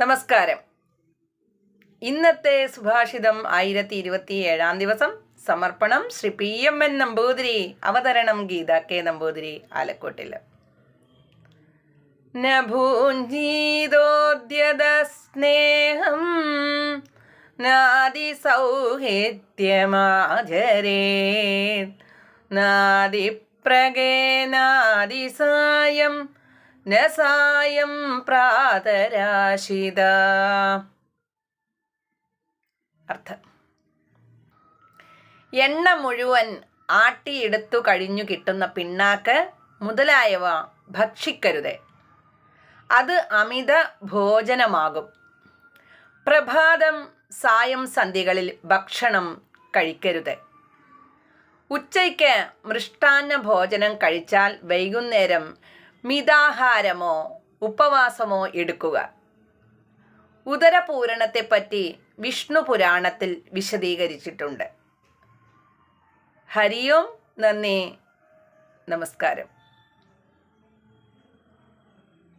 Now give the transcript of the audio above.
നമസ്കാരം. ഇന്നത്തെ സുഭാഷിതം ആയിരത്തി ഇരുപത്തി ഏഴാം ദിവസം. സമർപ്പണം Shri P M N Namboothiri അവതരണം ഗീത കെ നമ്പൂതിരി ആലക്കോട്ടിൽ നഭൂഞ്ജീതോദ്യത സ്നേഹം നാദി സൗഹൃദ്യമാചരേ നാദി പ്രഗേനാദി സായം ന സായം പ്രാതരാശിത. അർത്ഥം. എണ്ണ മുഴുവൻ ആട്ടിയെടുത്തു കഴിഞ്ഞു കിട്ടുന്ന പിണ്ണാക്ക് മുതലായവ ഭക്ഷിക്കരുത്. അത് അമിത ഭോജനമാകും. പ്രഭാതം സായം സന്ധികളിൽ ഭക്ഷണം കഴിക്കരുത്. ഉച്ചയ്ക്ക് മൃഷ്ടാന്ന ഭോജനം കഴിച്ചാൽ വൈകുന്നേരം മിതാഹാരമോ ഉപവാസമോ എടുക്കുക. ഉദരപൂരണത്തെപ്പറ്റി വിഷ്ണു പുരാണത്തിൽ വിശദീകരിച്ചിട്ടുണ്ട്. ഹരിയോം നന്ദി. നമസ്കാരം.